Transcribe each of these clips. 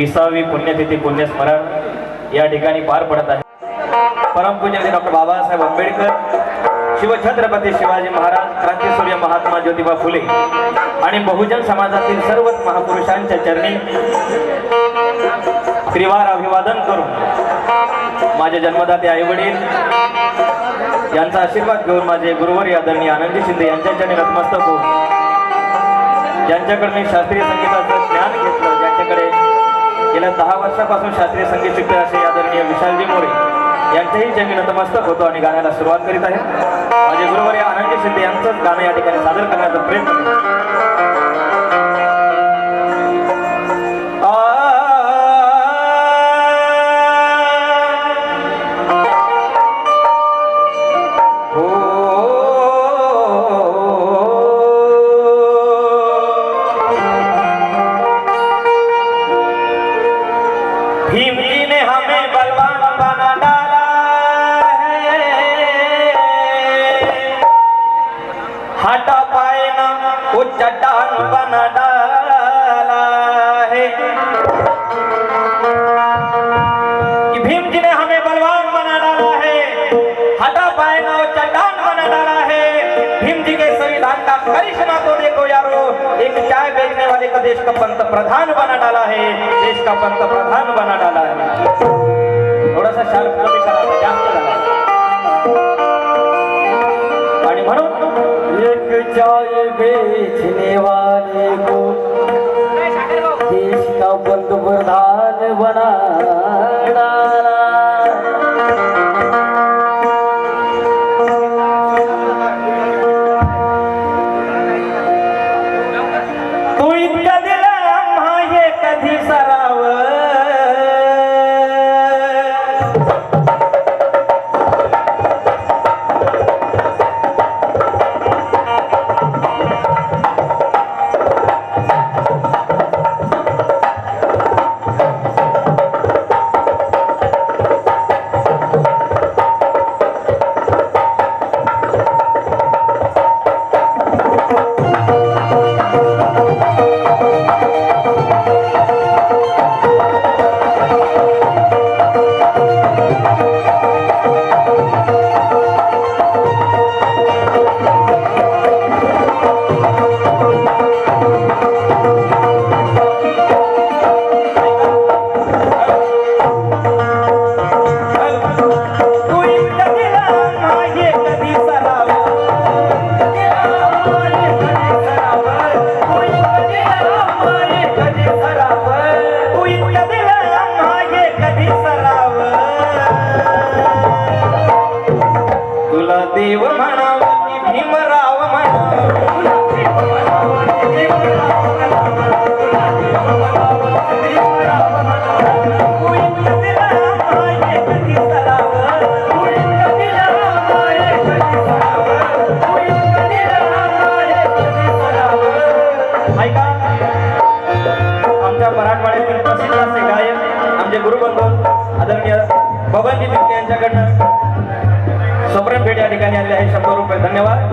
विसावी पुण्यतिथी पुण्यस्मरण या ठिकाणी पार पडत आहे. परमपूज्य डॉक्टर बाबासाहेब आंबेडकर शिवछत्रपती शिवाजी महाराज क्रांतीसूर्य महात्मा ज्योतिबा फुले आणि बहुजन समाजातील सर्वच महापुरुषांच्या चरणी त्रिवार अभिवादन करून माझे जन्मदाते आईवडील यांचा आशीर्वाद घेऊन माझे गुरुवर आदरणीय आनंदी शिंदे यांच्या चरणी नतमस्तक होऊन ज्यांच्याकडे मी शास्त्रीय संगीताचं ज्ञान घेतलं ज्यांच्याकडे गेल्या दहा वर्षापासून शास्त्रीय संगीत शिकतो असे आदरणीय विशालजी मोरे यांच्याही चरणी नतमस्तक होतो आणि गाण्याला सुरुवात करीत आहे माझे गुरुवारी आनंदी शिंदे यांचंच गाणं या ठिकाणी सादर करण्याचा प्रयत्न चाय बेचने वाले का देश का पंत प्रधान बना डाला है देश का पंत प्रधान बना डाला है थोडासा शार्प कमी करा जास्त झाला आणि म्हणून एक चाय बेचने वाले को देश का पंतप्रधान बना डाला धन्यवाद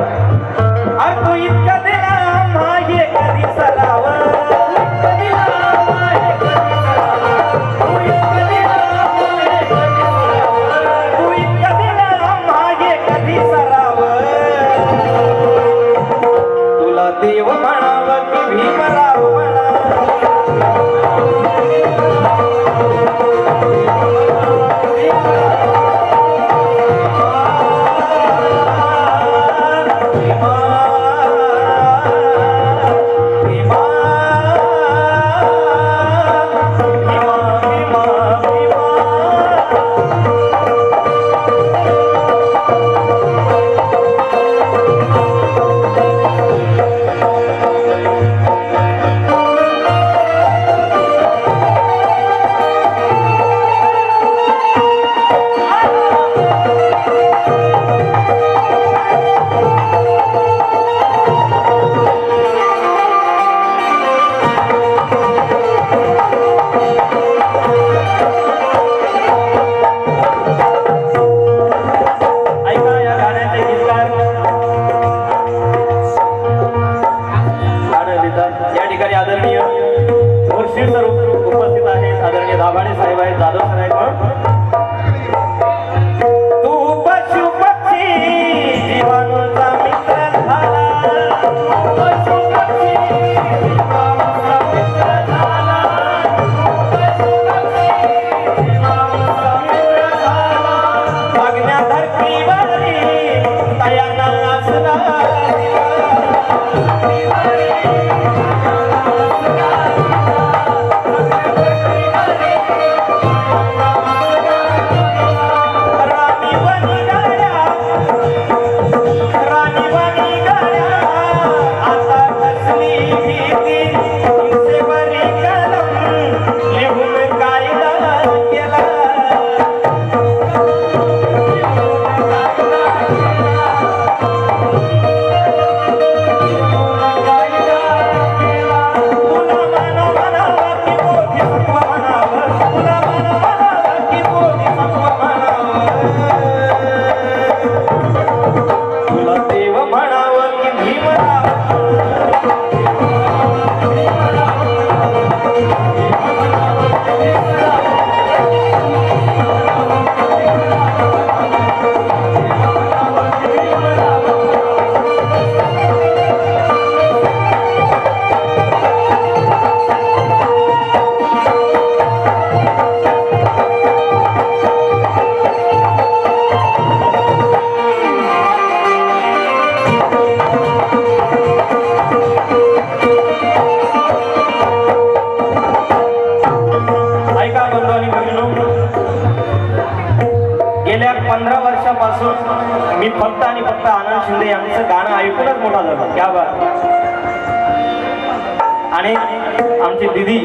आणि आमची दिदी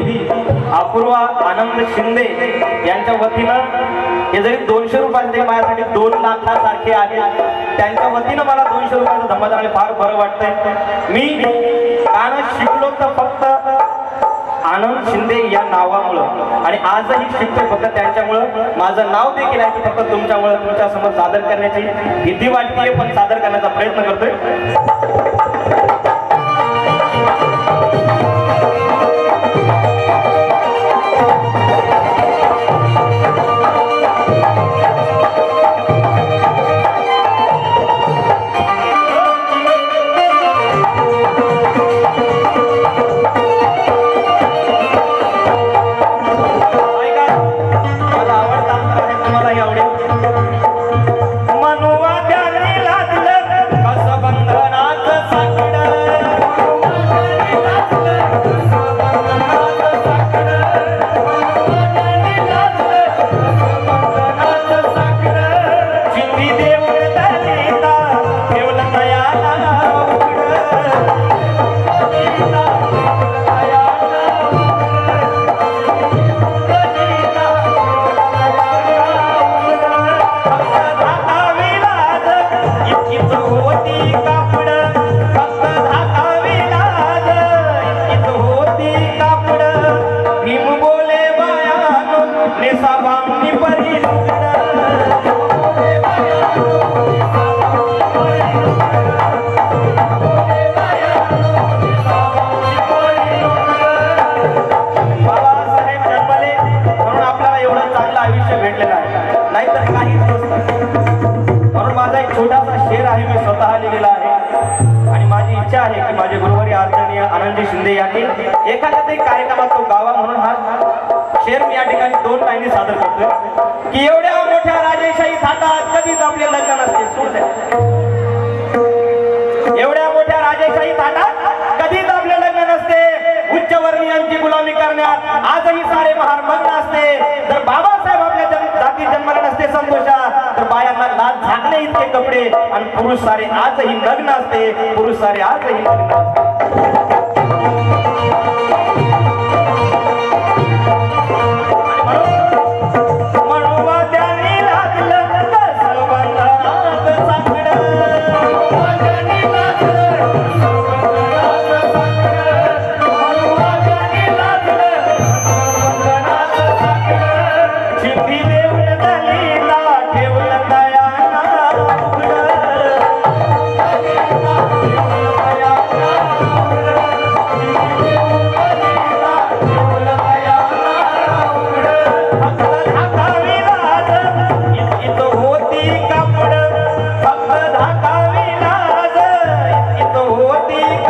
अपूर्वा आनंद शिंदे यांच्या वतीनं हे जरी दोनशे रुपयाचे माझ्यासाठी दोन लाखासारखे आहे त्यांच्या वतीनं मला दोनशे रुपयाचं धमाल आणि फार बरं वाटतंय. मी गाणं शिकलो तर फक्त आनंद शिंदे या नावामुळं. आणि आजही शिकतोय फक्त त्यांच्यामुळं. माझं नाव देखील आहे की फक्त तुमच्यामुळं तुमच्यासमोर सादर करण्याची भीती वाटते पण सादर करण्याचा प्रयत्न करतोय. शिंदे एखाद्या तरी कार्यक्रमात तो गावा म्हणून हा शेर मी या ठिकाणी दोन लाईनी सादर करतोय. की एवढ्या मोठ्या राजेशाही थाटात कधीच आपले लग्न नसते सोड द्या. एवढ्या मोठ्या राजेशाही थाटात कधीच आपले लग्न नसते. उच्च वर्णीयांची गुलामी करण्यात आजही सारे महार मग्न असते. जर बाबासाहेब आपल्या जन- जाती जन्माला नसते संतोषा तर बायांना लाज झाकणे इतके कपडे. आणि पुरुष सारे आजही नग्न असते. पुरुष सारे आजही नग्न असते.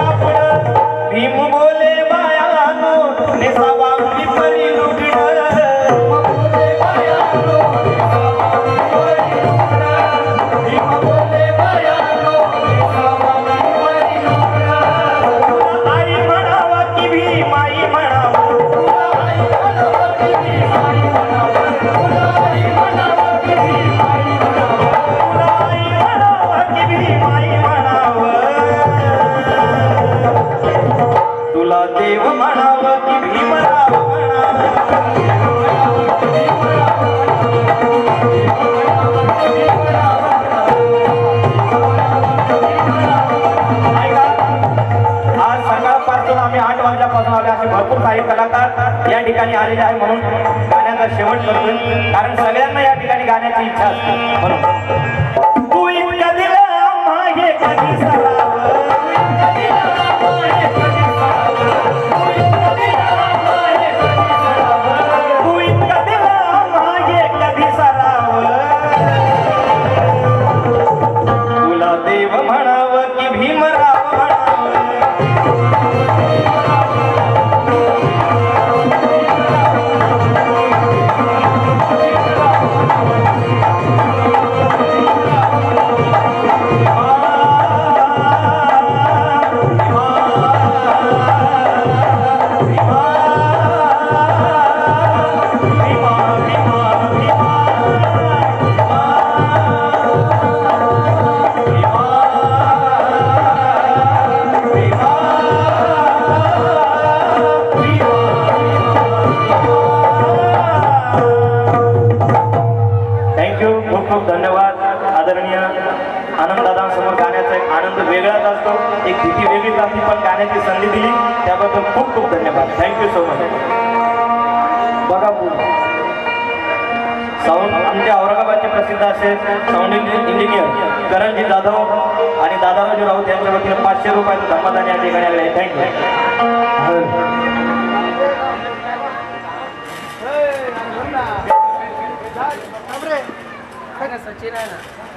होती कापड देव म्हणावं की भीमराव आज सकाळपासून आम्ही आठ वाजल्यापासून आले असे भरपूर काही कलाकार या ठिकाणी आलेले आहे म्हणून गाण्याचा शेवट करतोय. कारण सगळ्यांना या ठिकाणी गाण्याची इच्छा असते. म्हणून तू इतकं दिलं मागे कधी सरावं की भीमराव म्हणावं गाण्याची संधी दिली. त्याबद्दल खूप खूप धन्यवाद. थँक्यू सो मच बघा साऊंड आमचे औरंगाबादचे प्रसिद्ध असे साऊंड इंजिनियर करणजी जाधव आणि दादाराजू राऊत यांच्या वतीने पाचशे रुपयाचं धर्मदान या ठिकाणी आले थँक्यू सचिन आहे ना.